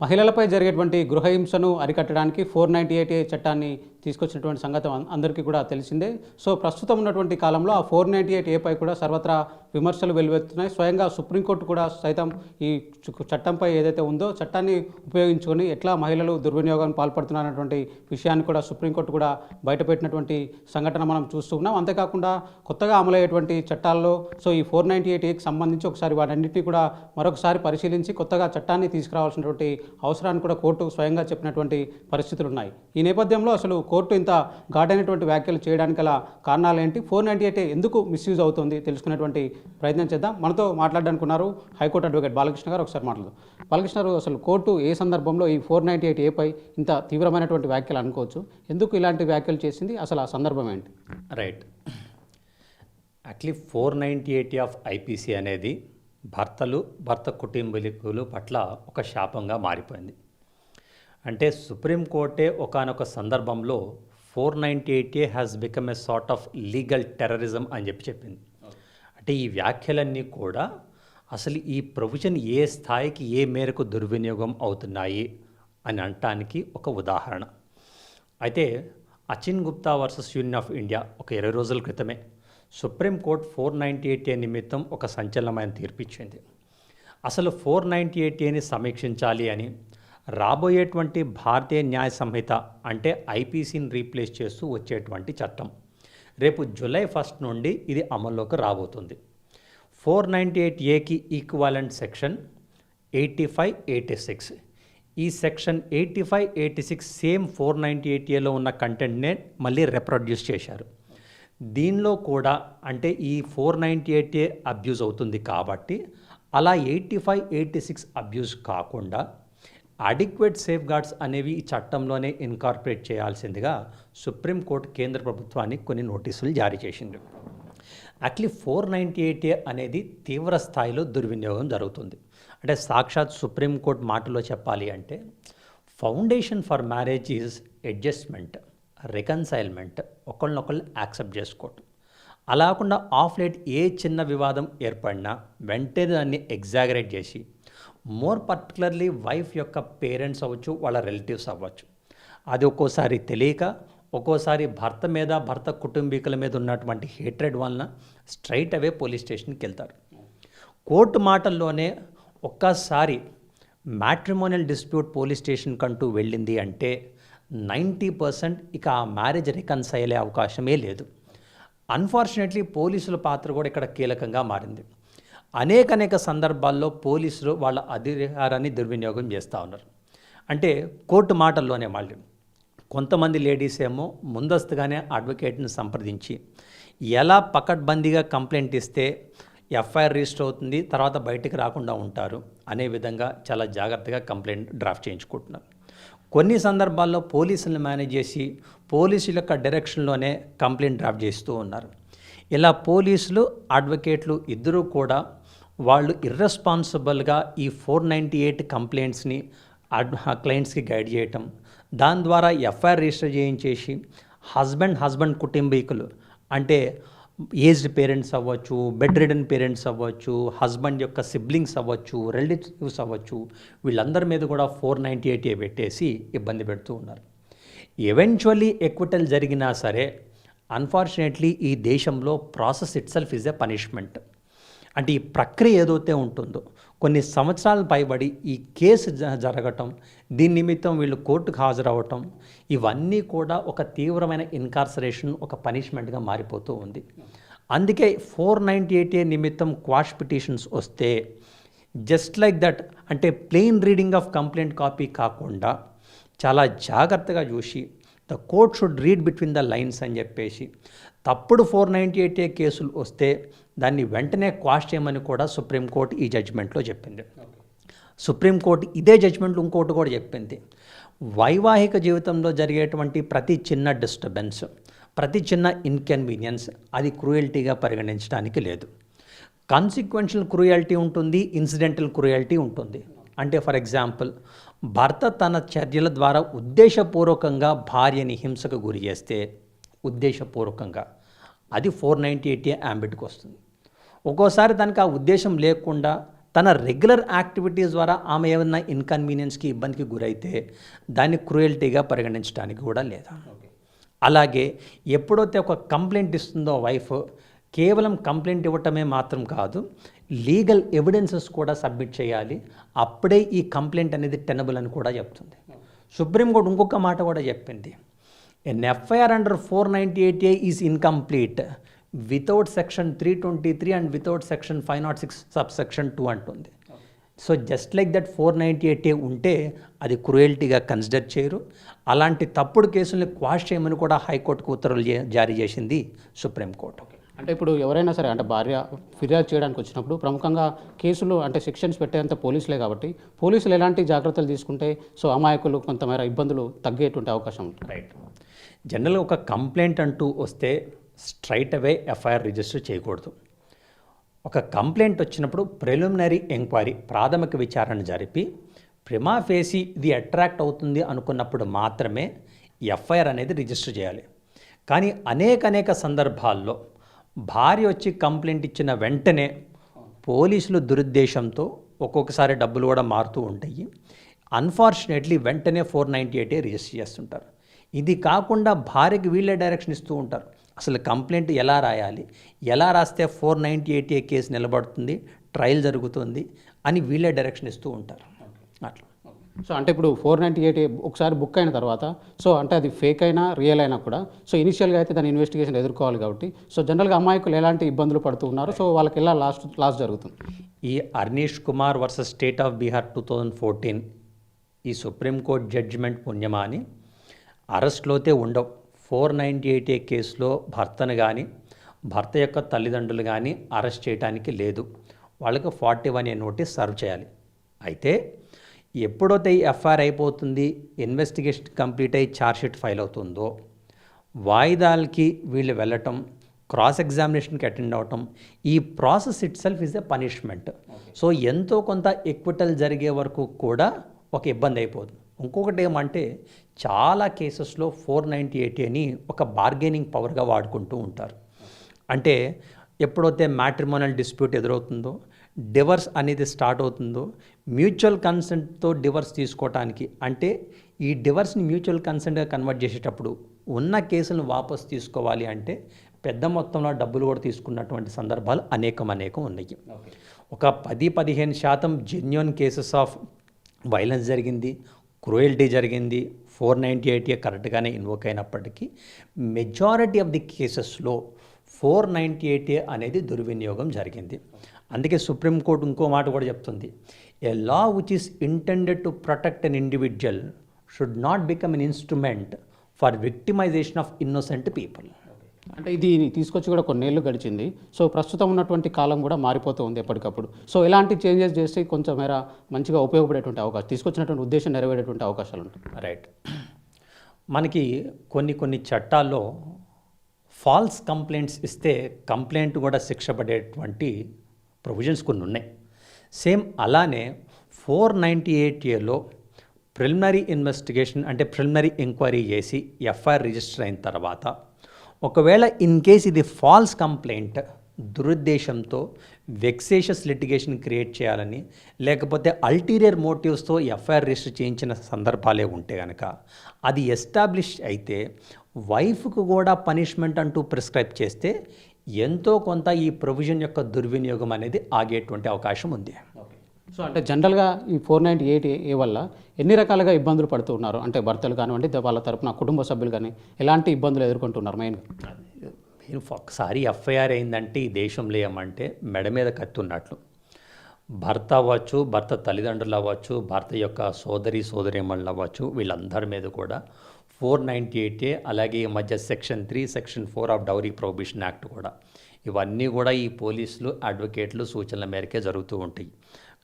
మహిళలపై జరిగేటువంటి గృహహింసను అరికట్టడానికి ఫోర్ నైంటీ ఎయిట్ ఏ చట్టాన్ని తీసుకొచ్చినటువంటి సంగతి అందరికీ కూడా తెలిసిందే. సో ప్రస్తుతం ఉన్నటువంటి కాలంలో ఆ ఫోర్ నైంటీ ఎయిట్ ఏపై కూడా సర్వత్రా విమర్శలు వెలువెత్తున్నాయి. స్వయంగా సుప్రీంకోర్టు కూడా సైతం ఈ చట్టంపై ఏదైతే ఉందో చట్టాన్ని ఉపయోగించుకొని ఎట్లా మహిళలు దుర్వినియోగానికి పాల్పడుతున్నారన్నటువంటి విషయాన్ని కూడా సుప్రీంకోర్టు కూడా బయటపెట్టినటువంటి సంఘటన మనం చూస్తున్నాం అంతేకాకుండా కొత్తగా అమలయ్యేటువంటి చట్టాల్లో సో ఈ ఫోర్ నైంటీ ఎయిట్ ఏకి సంబంధించి ఒకసారి వాటన్నింటినీ కూడా మరొకసారి పరిశీలించి కొత్తగా చట్టాన్ని తీసుకురావాల్సినటువంటి అవసరాన్ని కూడా కోర్టు స్వయంగా చెప్పినటువంటి పరిస్థితులు ఉన్నాయి ఈ నేపథ్యంలో అసలు కోర్టు ఇంత ఘాటైనటువంటి వ్యాఖ్యలు చేయడానికి గల కారణాలు ఏంటి ఫోర్ నైంటీ ఎయిట్ ఎందుకు మిస్యూజ్ అవుతుంది? తెలుసుకునేటువంటి ప్రయత్నం చేద్దాం. మనతో మాట్లాడడానికి ఉన్నారు హైకోర్టు అడ్వకేట్ బాలకృష్ణ గారు. ఒకసారి మాట్లాడదాం. బాలకృష్ణ గారు అసలు కోర్టు ఏ సందర్భంలో ఈ ఫోర్ నైంటీ ఎయిట్ ఏపై ఇంత తీవ్రమైనటువంటి వ్యాఖ్యలు అనుకోవచ్చు? ఎందుకు ఇలాంటి వ్యాఖ్యలు చేసింది? అసలు ఆ సందర్భం ఏంటి? Right. Actually four ninety eighty of IPC అనేది భర్తలు భర్త కుటుంబీకులు పట్ల ఒక శాపంగా మారిపోయింది. అంటే సుప్రీంకోర్టే ఒకానొక సందర్భంలో four ninety eighty has become a sort of legal terrorism అని చెప్పి చెప్పింది. అంటే ఈ వ్యాఖ్యలన్నీ కూడా అసలు ఈ ప్రొవిజన్ ఏ స్థాయికి ఏ మేరకు దుర్వినియోగం అవుతున్నాయి అని అనటానికి ఒక ఉదాహరణ. అయితే Achin Gupta versus union of India ఒక ఇరవై రోజుల క్రితమే supreme court four ninety eight A నిమిత్తం ఒక సంచలనమైన తీర్పు ఇచ్చింది. అసలు ఫోర్ నైంటీ ఎయిట్ ఏని సమీక్షించాలి అని రాబోయేటువంటి భారతీయ న్యాయ సంహిత అంటే ఐపీసీని రీప్లేస్ చేస్తూ వచ్చేటువంటి చట్టం. రేపు జూలై ఫస్ట్ నుండి ఇది అమల్లోకి రాబోతుంది. ఫోర్ నైంటీ ఎయిట్ ఏకి equivalent section eighty five eighty six. ఈ section eighty five eighty six same four ninety eight ఏలో ఉన్న కంటెంట్నే మళ్ళీ రిప్రొడ్యూస్ చేశారు. దీనిలో కూడా అంటే ఈ four ninety eight A abuse అవుతుంది కాబట్టి అలా eighty five eighty six abuse కాకుండా అడిక్వేట్ సేఫ్ గార్డ్స్ అనేవి ఈ చట్టంలోనే ఇన్కార్పొరేట్ చేయాల్సిందిగా సుప్రీంకోర్టు కేంద్ర ప్రభుత్వానికి కొన్ని నోటీసులు జారీ చేసింది అట్లీ ఫోర్ నైంటీ ఎయిట్ ఏ అనేది తీవ్ర స్థాయిలో దుర్వినియోగం జరుగుతుంది. అంటే సాక్షాత్ సుప్రీంకోర్టు మాటలో చెప్పాలి అంటే foundation for marriage is adjustment reconcilement ఒకళ్ళనొకళ్ళు యాక్సెప్ట్ చేసుకోవటం. అలా కాకుండా ఆఫ్ లేట్ ఏ చిన్న వివాదం ఏర్పడినా వెంటనే దాన్ని ఎగ్జాగరేట్ చేసి మోర్ పర్టికులర్లీ వైఫ్ యొక్క పేరెంట్స్ అవ్వచ్చు వాళ్ళ రిలేటివ్స్ అవ్వచ్చు. అది ఒక్కోసారి తెలియక ఒక్కోసారి భర్త మీద భర్త కుటుంబీకుల మీద ఉన్నటువంటి హేట్రెడ్ వలన స్ట్రైట్ అవే పోలీస్ స్టేషన్కి వెళ్తారు కోర్టు మాటల్లోనే ఒక్కసారి మ్యాట్రిమోనియల్ డిస్ప్యూట్ పోలీస్ స్టేషన్ కంటూ వెళ్ళింది అంటే నైంటీ పర్సెంట్ ఇక ఆ మ్యారేజ్ రికన్సైల్ అయ్యే అవకాశమే లేదు. అన్ఫార్చునేట్లీ పోలీసుల పాత్ర కూడా ఇక్కడ కీలకంగా మారింది. అనేక అనేక సందర్భాల్లో పోలీసులు వాళ్ళ అధికారాన్ని దుర్వినియోగం చేస్తూ ఉన్నారు. అంటే కోర్టు మాటల్లోనే వాళ్ళు కొంతమంది లేడీస్ ఏమో ముందస్తుగానే అడ్వకేట్ని సంప్రదించి ఎలా పకడ్బందీగా కంప్లైంట్ ఇస్తే ఎఫ్ఐఆర్ రిజిస్టర్ అవుతుంది తర్వాత బయటికి రాకుండా ఉంటారు అనే విధంగా చాలా జాగ్రత్తగా కంప్లైంట్ డ్రాఫ్ట్ చేయించుకుంటున్నారు. కొన్ని సందర్భాల్లో పోలీసులను మేనేజ్ చేసి పోలీసుల యొక్క డైరెక్షన్లోనే కంప్లైంట్ డ్రాఫ్ట్ చేస్తూ ఉన్నారు. ఇలా పోలీసులు అడ్వకేట్లు ఇద్దరూ కూడా వాళ్ళు ఇర్రెస్పాన్సిబుల్గా ఈ ఫోర్ నైంటీ ఎయిట్ కంప్లైంట్స్ని క్లయింట్స్కి గైడ్ చేయటం. దాని ద్వారా ఎఫ్ఐఆర్ రిజిస్టర్ చేయించేసి హస్బెండ్ హస్బెండ్ కుటుంబీకులు అంటే ఏజ్డ్ పేరెంట్స్ అవ్వచ్చు బెడ్ రిడన్ పేరెంట్స్ అవ్వచ్చు హస్బెండ్ యొక్క సిబ్లింగ్స్ అవ్వచ్చు రిలేటివ్స్ అవ్వచ్చు వీళ్ళందరి మీద కూడా ఫోర్ నైంటీ ఎయిట్ పెట్టేసి ఇబ్బంది పెడుతూ ఉన్నారు. ఎవెన్చువల్లీ ఎక్విటల్ జరిగినా సరే అన్ఫార్చునేట్లీ ఈ దేశంలో process itself is a punishment అంటే ఈ ప్రక్రియ ఏదైతే ఉంటుందో కొన్ని సంవత్సరాల పైబడి ఈ కేసు జ- జరగటం దీని నిమిత్తం వీళ్ళు కోర్టుకు హాజరవటం ఇవన్నీ కూడా ఒక తీవ్రమైన ఇన్కార్సరేషన్ ఒక పనిష్మెంట్గా మారిపోతూ ఉంది. అందుకే ఫోర్ నైంటీ ఎయిట్ ఏ నిమిత్తం క్వాష్ పిటిషన్స్ వస్తే జస్ట్ లైక్ దట్ అంటే plain reading of complaint copy కాకుండా చాలా జాగ్రత్తగా చూసి the court should read between the lines అని చెప్పేసి తప్పుడు ఫోర్ నైంటీ ఎయిట్ ఏ కేసులు వస్తే దాన్ని వెంటనే క్వాష్ చేయమని కూడా సుప్రీంకోర్టు ఈ జడ్జిమెంట్లో చెప్పింది. సుప్రీంకోర్టు ఇదే జడ్జిమెంట్ ఇంకోటి కూడా చెప్పింది. వైవాహిక జీవితంలో జరిగేటువంటి ప్రతి చిన్న డిస్టర్బెన్స్ ప్రతి చిన్న ఇన్కన్వీనియన్స్ అది క్రూయల్టీగా పరిగణించడానికి లేదు. కాన్సిక్వెన్షియల్ క్రూయాలిటీ ఉంటుంది ఇన్సిడెంటల్ క్రూయాలిటీ ఉంటుంది. అంటే ఫర్ ఎగ్జాంపుల్ భర్త తన చర్యల ద్వారా ఉద్దేశపూర్వకంగా భార్యని హింసకు గురి చేస్తే ఉద్దేశపూర్వకంగా అది ఫోర్ నైంటీ ఎయిటీ యాంబిట్కి వస్తుంది. ఒక్కోసారి దానికి ఆ ఉద్దేశం లేకుండా తన రెగ్యులర్ యాక్టివిటీస్ ద్వారా ఆమె ఏమన్నా ఇన్కన్వీనియన్స్కి ఇబ్బందికి గురైతే దాన్ని క్రూయల్టీగా పరిగణించడానికి కూడా లేదా? అలాగే ఎప్పుడైతే ఒక కంప్లైంట్ ఇస్తుందో వైఫ్ కేవలం కంప్లైంట్ ఇవ్వటమే మాత్రం కాదు లీగల్ ఎవిడెన్సెస్ కూడా సబ్మిట్ చేయాలి. అప్పుడే ఈ కంప్లైంట్ అనేది టెనబుల్ అని కూడా చెప్తుంది. సుప్రీంకోర్టు ఇంకొక మాట కూడా చెప్పింది. An FIR under four ninety eight A is incomplete without section three twenty three and without section five not six sub section two అంటుంది. So just like that four ninety eight A ఉంటే అది క్రూయల్టీగా consider చేయరు. అలాంటి తప్పుడు కేసుల్ని quash చేయమని కూడా హైకోర్టుకు ఉత్తర్వులు జారీ చేసింది సుప్రీంకోర్టు అంటే ఇప్పుడు ఎవరైనా సరే అంటే భార్య ఫిర్యాదు చేయడానికి వచ్చినప్పుడు ప్రముఖంగా కేసులు అంటే సెక్షన్స్ పెట్టేంత పోలీసులే కాబట్టి పోలీసులు ఎలాంటి జాగ్రత్తలు తీసుకుంటే సో అమాయకులు కొంతమేర ఇబ్బందులు తగ్గేటువంటి అవకాశం ఉంటుంది. రైట్ జనరల్గా ఒక కంప్లైంట్ అంటూ వస్తే స్ట్రైట్ అవే ఎఫ్ఐఆర్ రిజిస్టర్ చేయకూడదు. ఒక కంప్లైంట్ వచ్చినప్పుడు ప్రిలిమినరీ ఎంక్వైరీ ప్రాథమిక విచారణ జరిపి ప్రిమా ఫేసి ఇది అట్రాక్ట్ అవుతుంది అనుకున్నప్పుడు మాత్రమే ఎఫ్ఐఆర్ అనేది రిజిస్టర్ చేయాలి. కానీ అనేక అనేక సందర్భాల్లో భార్య వచ్చి కంప్లైంట్ ఇచ్చిన వెంటనే పోలీసులు దురుద్దేశంతో ఒక్కొక్కసారి డబ్బులు కూడా మారుతూ ఉంటాయి. అన్ఫార్చునేట్లీ వెంటనే ఫోర్ నైంటీ ఎయిటే రిజిస్టర్ చేస్తుంటారు. ఇది కాకుండా భార్యకి వీళ్ళే డైరెక్షన్ ఇస్తూ ఉంటారు. అసలు కంప్లైంట్ ఎలా రాయాలి? ఎలా రాస్తే four ninety eight A case నిలబడుతుంది? ట్రయల్ జరుగుతుంది? అని వీళ్ళే డైరెక్షన్ ఇస్తూ ఉంటారు. అట్లా. సో అంటే ఇప్పుడు ఫోర్ నైంటీ ఎయిట్ ఒకసారి బుక్ అయిన తర్వాత సో అంటే అది ఫేక్ అయినా రియల్ అయినా కూడా సో ఇనిషియల్గా అయితే దాని ఇన్వెస్టిగేషన్ ఎదుర్కోవాలి కాబట్టి సో జనరల్గా అమాయకులు ఎలాంటి ఇబ్బందులు పడుతూ ఉన్నారు సో వాళ్ళకి ఎలా లాస్ట్ లాస్ట్ జరుగుతుంది? ఈ Arnesh Kumar versus state of Bihar two thousand fourteen ఈ సుప్రీంకోర్టు జడ్జిమెంట్ పుణ్యమా అని అరెస్ట్లోతే ఉండవు. ఫోర్ నైంటీ ఎయిట్ ఏ కేసులో భర్తను కానీ భర్త యొక్క తల్లిదండ్రులు కానీ అరెస్ట్ చేయడానికి లేదు. వాళ్ళకి forty one A notice serve చేయాలి. అయితే ఎప్పుడైతే ఈ ఎఫ్ఐఆర్ అయిపోతుంది ఇన్వెస్టిగేషన్ కంప్లీట్ అయ్యి ఛార్జ్షీట్ ఫైల్ అవుతుందో వాయిదాలకి వీళ్ళు వెళ్ళటం క్రాస్ ఎగ్జామినేషన్కి అటెండ్ అవటం ఈ process itself is a punishment. So ఎంతో కొంత ఎక్విటల్ జరిగే వరకు కూడా ఒక ఇబ్బంది అయిపోతుంది. ఇంకొకటి ఏమంటే చాలా కేసెస్లో ఫోర్ నైంటీ ఎయిట్ అని ఒక బార్గెనింగ్ పవర్గా వాడుకుంటూ ఉంటారు. అంటే ఎప్పుడైతే మ్యాట్రిమోనల్ డిస్ప్యూట్ ఎదురవుతుందో డివర్స్ అనేది స్టార్ట్ అవుతుందో మ్యూచువల్ కన్సెంట్తో డివర్స్ తీసుకోవటానికి అంటే ఈ డివర్స్ని మ్యూచువల్ కన్సెంట్గా కన్వర్ట్ చేసేటప్పుడు ఉన్న కేసులను వాపస్ తీసుకోవాలి అంటే పెద్ద మొత్తంలో డబ్బులు కూడా తీసుకున్నటువంటి సందర్భాలు అనేకం అనేకం ఉన్నాయి. ఒక పది పదిహేను శాతం జెన్యున్ కేసెస్ ఆఫ్ వైలెన్స్ జరిగింది. క్రూయల్టీ జరిగింది. ఫోర్ నైంటీ ఎయిట్ కరెక్ట్గానే ఇన్వోక్ అయినప్పటికీ మెజారిటీ ఆఫ్ ది కేసెస్లో ఫోర్ నైంటీ ఎయిట్ అనేది దుర్వినియోగం జరిగింది. అందుకే సుప్రీంకోర్టు ఇంకో మాట కూడా చెప్తుంది. A law which is intended to protect an individual should not become an instrument for victimization of innocent people అంటే ఇది తీసుకొచ్చి కూడా కొన్నేళ్ళు గడిచింది. సో ప్రస్తుతం ఉన్నటువంటి కాలం కూడా మారిపోతూ ఉంది ఎప్పటికప్పుడు. సో ఇలాంటి చేంజెస్ చేస్తే కొంచెం మేర మంచిగా ఉపయోగపడేటువంటి అవకాశం తీసుకొచ్చినటువంటి ఉద్దేశం నెరవేరేటువంటి అవకాశాలు ఉంటాయి. రైట్ మనకి కొన్ని కొన్ని చట్టాల్లో ఫాల్స్ కంప్లైంట్స్ ఇస్తే కంప్లైంట్ కూడా శిక్ష పడేటువంటి ప్రొవిజన్స్ కొన్ని ఉన్నాయి. సేమ్ అలానే ఫోర్ నైంటీ ఎయిట్ ఏలో ప్రిలిమినరీ ఇన్వెస్టిగేషన్ అంటే ప్రిలిమినరీ ఎంక్వైరీ చేసి ఎఫ్ఐఆర్ రిజిస్టర్ అయిన తర్వాత ఒకవేళ ఇన్ కేస్ ఇది ఫాల్స్ కంప్లైంట్ దురుద్దేశంతో వెక్సేషస్ లిటిగేషన్ క్రియేట్ చేయాలని లేకపోతే అల్టీరియర్ మోటివ్స్తో ఎఫ్ఐఆర్ రిజిస్టర్ చేయించిన సందర్భాలే ఉంటే కనుక అది ఎస్టాబ్లిష్ అయితే వైఫ్కు కూడా పనిష్మెంట్ అంటూ ప్రిస్క్రైబ్ చేస్తే ఎంతో కొంత ఈ ప్రొవిజన్ యొక్క దుర్వినియోగం అనేది ఆగేటువంటి అవకాశం ఉంది. సో అంటే జనరల్గా ఈ ఫోర్ నైంటీ ఎయిట్ ఏ వల్ల ఎన్ని రకాలుగా ఇబ్బందులు పడుతున్నారు అంటే భర్తలు కానివ్వండి వాళ్ళ తరపున కుటుంబ సభ్యులు కానీ ఎలాంటి ఇబ్బందులు ఎదుర్కొంటున్నారు మెయిన్ మీరు ఒకసారి ఎఫ్ఐఆర్ అయిందంటే ఈ దేశంలో ఏమంటే మెడ మీద కత్తి ఉన్నట్లు. భర్త అవ్వచ్చు భర్త తల్లిదండ్రులు అవ్వచ్చు భర్త యొక్క సోదరి సోదరిమణులు అవ్వచ్చు వీళ్ళందరి మీద కూడా ఫోర్ నైంటీ ఎయిటే అలాగే ఈ మధ్య section three section four of dowry prohibition act కూడా. ఇవన్నీ కూడా ఈ పోలీసులు అడ్వకేట్లు సూచనల మేరకే జరుగుతూ ఉంటాయి.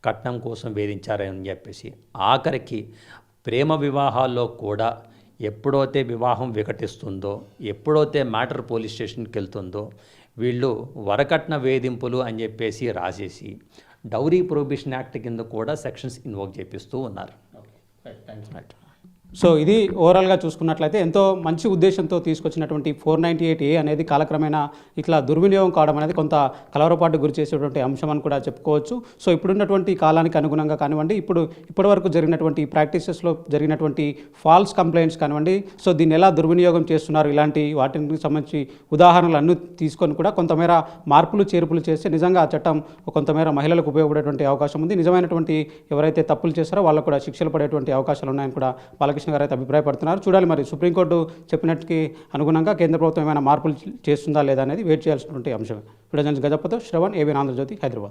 కట్నం కోసం వేధించారని చెప్పేసి ఆఖరికి ప్రేమ వివాహాల్లో కూడా ఎప్పుడైతే వివాహం వికటిస్తుందో ఎప్పుడైతే మ్యాటర్ పోలీస్ స్టేషన్కి వెళ్తుందో వీళ్ళు వరకట్న వేధింపులు అని చెప్పేసి రాసేసి డౌరీ ప్రొహిబిషన్ యాక్ట్ కింద కూడా సెక్షన్స్ ఇన్వోక్ చేపిస్తూ ఉన్నారు. రైట్ సో ఇది ఓవరాల్గా చూసుకున్నట్లయితే ఎంతో మంచి ఉద్దేశంతో తీసుకొచ్చినటువంటి ఫోర్ నైంటీ ఎయిట్ ఏ అనేది కాలక్రమేణా ఇట్లా దుర్వినియోగం కావడం అనేది కొంత కలవరపాటు గురి చేసేటువంటి అంశం అని కూడా చెప్పుకోవచ్చు. సో ఇప్పుడున్నటువంటి కాలానికి అనుగుణంగా కానివ్వండి ఇప్పుడు ఇప్పటివరకు జరిగినటువంటి ప్రాక్టీసెస్లో జరిగినటువంటి ఫాల్స్ కంప్లైంట్స్ కానివ్వండి సో దీన్ని ఎలా దుర్వినియోగం చేస్తున్నారు ఇలాంటి వాటికి సంబంధించి ఉదాహరణలు అన్నీ తీసుకొని కూడా కొంతమేర మార్పులు చేర్పులు చేస్తే నిజంగా ఆ చట్టం కొంతమేర మహిళలకు ఉపయోగపడేటువంటి అవకాశం ఉంది. నిజమైనటువంటి ఎవరైతే తప్పులు చేస్తారో వాళ్ళకు కూడా శిక్షలు పడేటువంటి అవకాశాలు ఉన్నాయని కూడా వాళ్ళకి రామకృష్ణ గారు అయితే అభిప్రాయపడుతున్నారు. చూడాలి మరి సుప్రీంకోర్టు చెప్పినట్టుకి అనుగుణంగా కేంద్ర ప్రభుత్వం ఏమైనా మార్పులు చేస్తుందా లేదా అనేది వెయిట్ చేయాల్సినటువంటి అంశం వీడియో గజపతి శ్రవణ్ ఏబీ ఆంధ్రజ్యోతి హైదరాబాద్.